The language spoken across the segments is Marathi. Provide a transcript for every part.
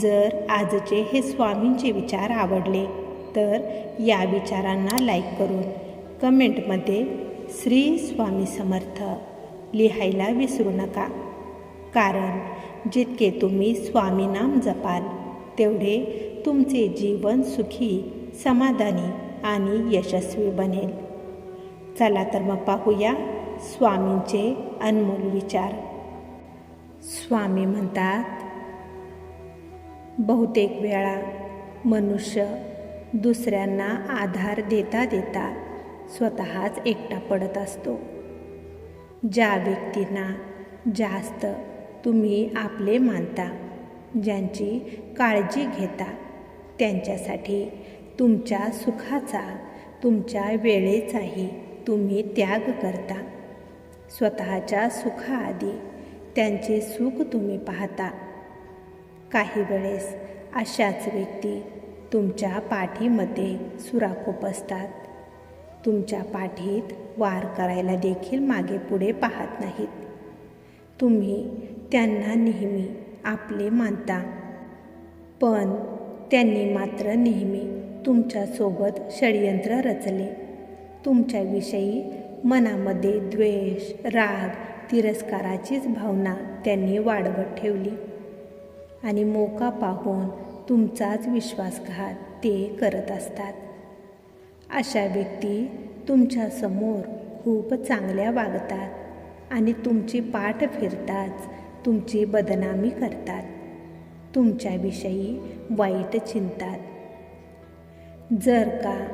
जर आजचे हे स्वामींचे विचार आवडले तर या विचारांना लाईक करून कमेंटमध्ये श्री स्वामी समर्थ लिहायला विसरू नका. कारण जितके तुम्ही स्वामी नाम जपाल तेवढे तुमचे जीवन सुखी समाधानी आणि यशस्वी बनेल. चला तर मग पाहूया स्वामींचे अनमोल विचार. स्वामी म्हणतात बहुतेक वेळा मनुष्य दुसऱ्यांना आधार देता देता स्वतःच एकटा पडत असतो. ज्या व्यक्तींना जास्त तुम्ही आपले मानता ज्यांची काळजी घेता त्यांच्यासाठी तुमच्या सुखाचा तुमच्या वेळेचाही तुम्ही त्याग करता. स्वतःच्या सुखाआधी त्यांचे सुख तुम्ही पाहता. काही वेळेस अशाच व्यक्ती तुमच्या पाठीमध्ये सुराखोप असतात. तुमच्या पाठीत वार करायला देखील मागे पुढे पाहत नाहीत. तुम्ही त्यांना नेहमी आपले मानता. पण त्यांनी मात्र नेहमी तुमच्यासोबत षडयंत्र रचले. तुमच्याविषयी मनामध्ये द्वेष राग तिरस्काराचीच भावना त्यांनी वाढवत ठेवली. आणि मोका पाहून तुमचाच विश्वासघात ते करत असतात. अशा व्यक्ती तुमच्यासमोर खूप चांगल्या वागतात आणि तुमची पाठ फिरताच तुमची बदनामी करतात. तुमच्याविषयी वाईट चिंतात. जर का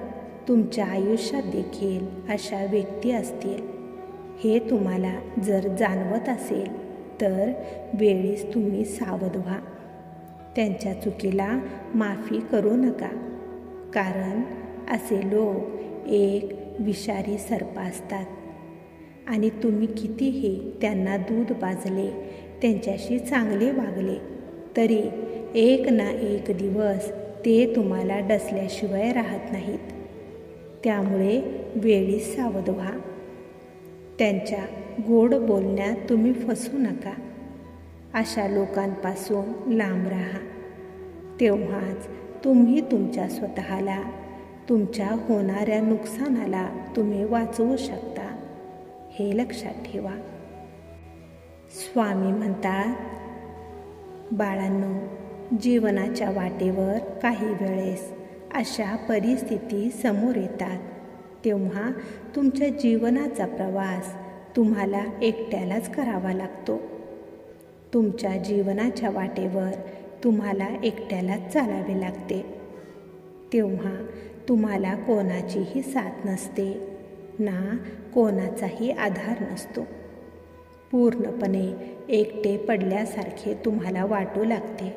तुमच्या आयुष्यात देखील अशा व्यक्ती असतील हे तुम्हाला जर जाणवत असेल तर वेळीच तुम्ही सावध व्हा. त्यांच्या चुकीला माफी करू नका. कारण असे लोक एक विषारी सर्प असतात. आणि तुम्ही कितीही त्यांना दूध पाजले त्यांच्याशी चांगले वागले तरी एक ना एक दिवस ते तुम्हाला डसल्याशिवाय राहत नाहीत. त्यामुळे वेळीच सावध व्हा. त्यांच्या गोड बोलण्यात तुम्ही फसू नका. अशा लोकांपासून लांब राहा. तेव्हाच तुम्ही तुमच्या स्वतःला तुमच्या होणाऱ्या नुकसानाला तुम्ही वाचवू शकता. हे लक्षात ठेवा. स्वामी म्हणतात बाळांनो जीवनाच्या वाटेवर काही वेळेस अशा परिस्थिती समोर येतात. तेव्हा तुमच्या जीवनाचा प्रवास तुम्हाला एकट्यालाच करावा लागतो. तुमच्या जीवनाच्या वाटेवर तुम्हाला एकट्यालाच चालावे लागते. तेव्हा तुम्हाला कोणाचीही साथ नसते ना कोणाचाही आधार नसतो. पूर्णपणे एकटे पडल्यासारखे तुम्हाला वाटू लागते.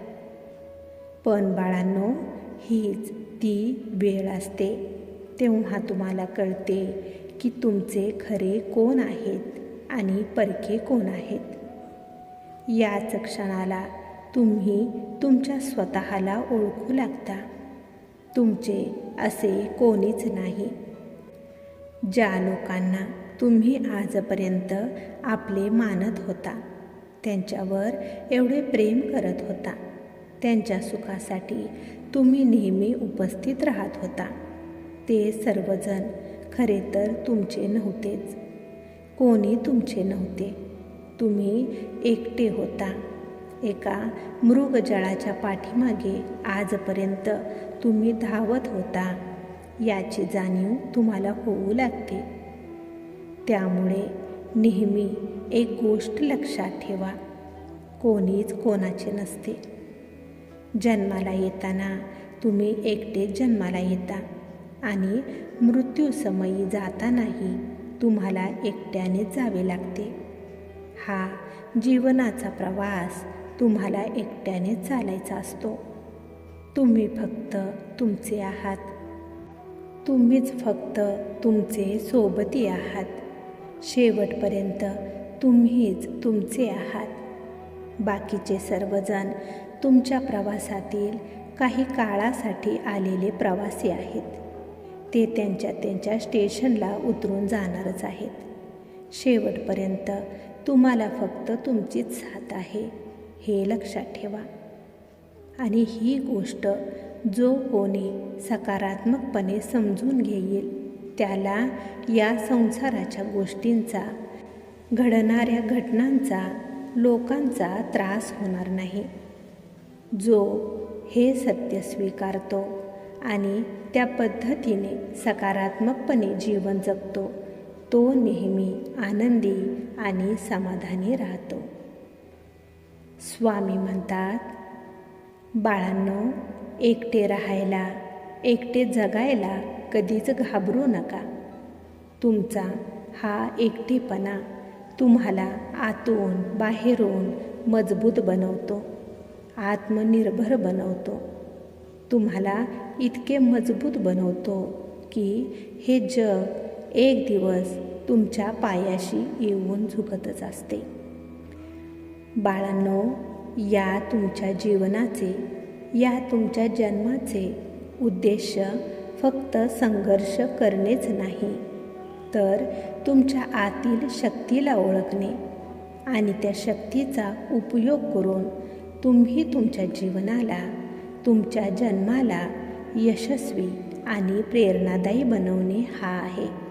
पण बाळांनो हीच ती वेळ असते. तेव्हा तुम्हाला कळते की तुमचे खरे कोण आहेत आणि परके कोण आहेत. याच क्षणाला तुम्ही तुमच्या स्वतःला ओळखू लागता. तुमचे असे कोणीच नाही. ज्या लोकांना तुम्ही आजपर्यंत आपले मानत होता त्यांच्यावर एवढे प्रेम करत होता त्यांच्या सुखासाठी तुम्ही नेहमी उपस्थित राहत होता. ते सर्वजण खरे तर तुमचे नव्हतेच. कोणी तुमचे नव्हते. तुम्ही एकटे होता. एका मृगजळाच्या पाठीमागे आजपर्यंत तुम्ही धावत होता. याची जाणीव तुम्हाला होऊ लागते. त्यामुळे नेहमी एक गोष्ट लक्षात ठेवा. कोणीच कोणाचे नसते. जन्माला येताना तुम्ही एकटे जन्माला येता आणि मृत्यूसमयी जातानाही तुम्हाला एकट्याने जावे लागते. हा जीवनाचा प्रवास तुम्हाला एकट्याने चालायचा असतो. तुम्ही फक्त तुमचे आहात. तुम्हीच फक्त तुमचे सोबती आहात. शेवटपर्यंत तुम्हीच तुमचे आहात. बाकीचे सर्वजण तुमच्या प्रवासातील काही काळासाठी आलेले प्रवासी आहेत. ते त्यांच्या त्यांच्या स्टेशनला उतरून जाणारच आहेत. शेवटपर्यंत तुम्हाला फक्त तुमचीच साथ आहे हे लक्षात ठेवा. आणि ही गोष्ट जो कोणी सकारात्मकपणे समजून घेईल त्याला या संसाराच्या गोष्टींचा घडणाऱ्या घटनांचा लोकांचा त्रास होणार नाही. जो हे सत्य स्वीकारतो आणि त्या पद्धतीने सकारात्मकपणे जीवन जगतो. तो नेहमी आनंदी आणि समाधानी राहतो. स्वामी म्हणतात बाळांनो एकटे राहायला एकटे जगायला कधीच घाबरू नका. तुमचा हा एकटेपणा तुम्हाला आतून बाहेरून मजबूत बनवतो आत्मनिर्भर बनवतो. तुम्हाला इतके मजबूत बनवतो की हे जग एक दिवस तुमच्या पायाशी येऊन झुकतच असते. बाळांनो या तुमच्या जीवनाचे या तुमच्या जन्माचे उद्देश फक्त संघर्ष करणेच नाही तर तुमच्या आतील शक्तीला ओळखणे आणि त्या शक्तीचा उपयोग करून तुम्ही तुमच्या जीवनाला तुमच्या जन्माला यशस्वी आणि प्रेरणादायी बनवणे हा आहे.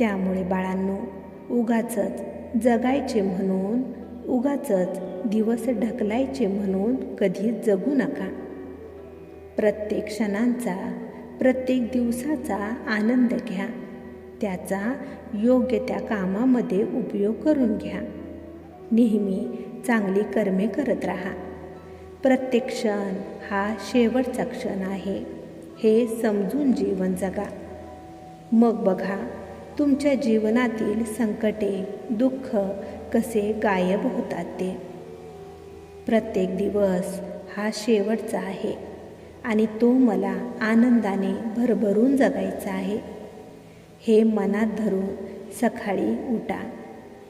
त्यामुळे बाळांनो उगाचच जगायचे म्हणून उगाचच दिवस ढकलायचे म्हणून कधी जगू नका. प्रत्येक क्षणांचा प्रत्येक दिवसाचा आनंद घ्या. त्याचा योग्य त्या कामामध्ये उपयोग करून घ्या. नेहमी चांगली कर्मे करत राहा. प्रत्येक क्षण हा शेवटचा क्षण आहे. हे समजून जीवन जगा. मग बघा तुमच्या जीवनातील संकटे दुःख कसे गायब होतात ते? प्रत्येक दिवस हा शेवटचा आहे आणि तो मला आनंदाने भरभरून जगायचा आहे. हे मनात धरून सकाळी उठा.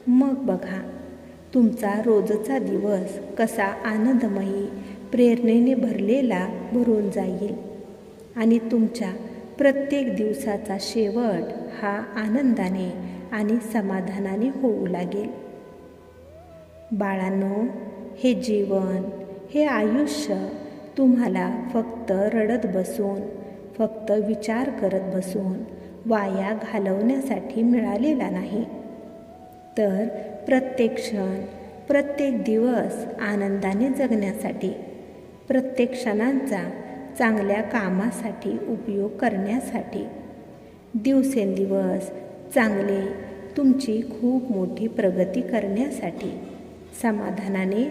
मग बघा तुमचा रोजचा दिवस कसा आनंदमयी प्रेरणेने भरलेला भरून जाईल आणि तुमच्या प्रत्येक दिवसाचा शेवट हा आनंदाने आणि समाधानाने होऊ लागेल. बाळांनो हे जीवन हे आयुष्य तुम्हाला फक्त रडत बसून फक्त विचार करत बसून वाया घालवण्यासाठी मिळालेला नाही. तर प्रत्येक क्षण प्रत्येक दिवस आनंदाने जगण्यासाठी प्रत्येक क्षणांचा चांगल्या कामासाठी उपयोग करण्यासाठी. दिवसेंदिवस चांगले तुमची खूप मोठी प्रगती करण्यासाठी समाधानाने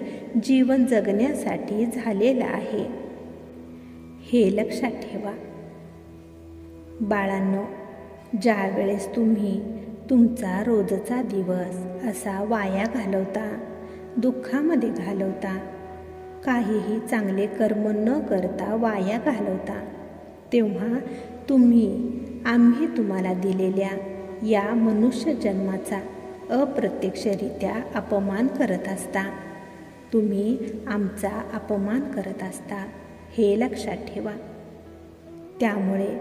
जीवन जगण्यासाठी झालेला आहे. हे लक्षात ठेवा. बाळांनो ज्यावेळेस तुम्ही तुमचा रोजचा दिवस असा वाया घालवता दुःखामध्ये घालवता काहीही चांगले कर्म न करता वाया घालवता. तेव्हा तुम्ही आम्ही तुम्हाला दिलेल्या या मनुष्य जन्माचा अप्रत्यक्षरित्या अपमान करत असता. तुम्ही आमचा अपमान करत असता हे लक्षात ठेवा. त्यामुळे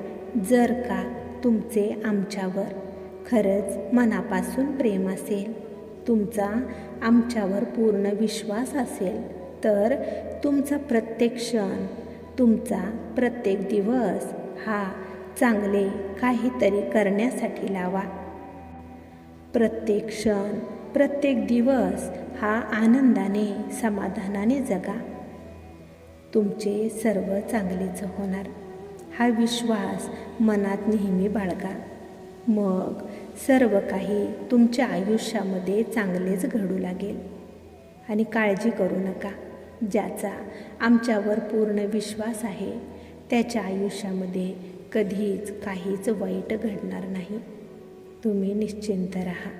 जर का तुमचे आमच्यावर खरंच मनापासून प्रेम असेल तुमचा आमच्यावर पूर्ण विश्वास असेल तर तुमचा प्रत्येक क्षण तुमचा प्रत्येक दिवस हा चांगले काहीतरी करण्यासाठी लावा. प्रत्येक क्षण प्रत्येक दिवस हा आनंदाने समाधानाने जगा. तुमचे सर्व चांगलेच होणार. हा विश्वास मनात नेहमी बाळगा. मग सर्व काही तुमच्या आयुष्यामध्ये चांगलेच घडू लागेल. आणि काळजी करू नका. ज्याचा आमच्यावर पूर्ण विश्वास आहे. त्याच्या आयुष्यामध्ये कधीच काहीच वाईट घडणार नाही. तुम्ही निश्चिंत राहा.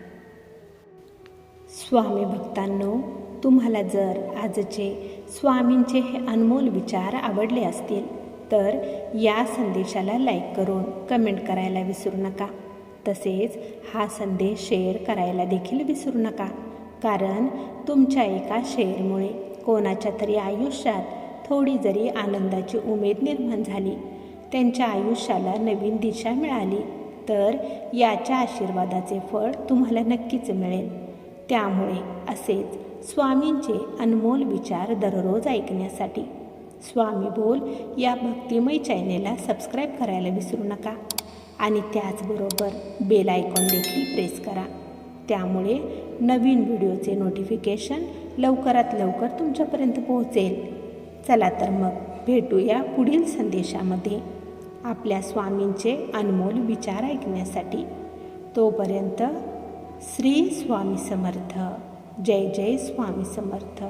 स्वामी भक्तांनो तुम्हाला जर आजचे स्वामींचे हे अनमोल विचार आवडले असतील तर या संदेशाला लाईक करून कमेंट करायला विसरू नका. तसेच हा संदेश शेअर करायला देखील विसरू नका. कारण तुमच्या एका शेअरमुळे कोणाच्या तरी आयुष्यात थोडी जरी आनंदाची उमेद निर्माण झाली त्यांच्या आयुष्याला नवीन दिशा मिळाली तर याच्या आशीर्वादाचे फळ तुम्हाला नक्कीच मिळेल. त्यामुळे असेच स्वामींचे अनमोल विचार दररोज ऐकण्यासाठी. स्वामी बोल या भक्तिमय चॅनेलला सबस्क्राईब करायला विसरू नका आणि त्याचबरोबर बेल आयकॉन देखील प्रेस करा. त्यामुळे नवीन व्हिडिओचे नोटिफिकेशन लवकरात लवकर तुमच्यापर्यंत पोहोचेल. चला तर मग भेटूया पुढील संदेशामध्ये. आपल्या स्वामींचे अनमोल विचार ऐकण्यासाठी. तोपर्यंत श्री स्वामी समर्थ. जय जय स्वामी समर्थ.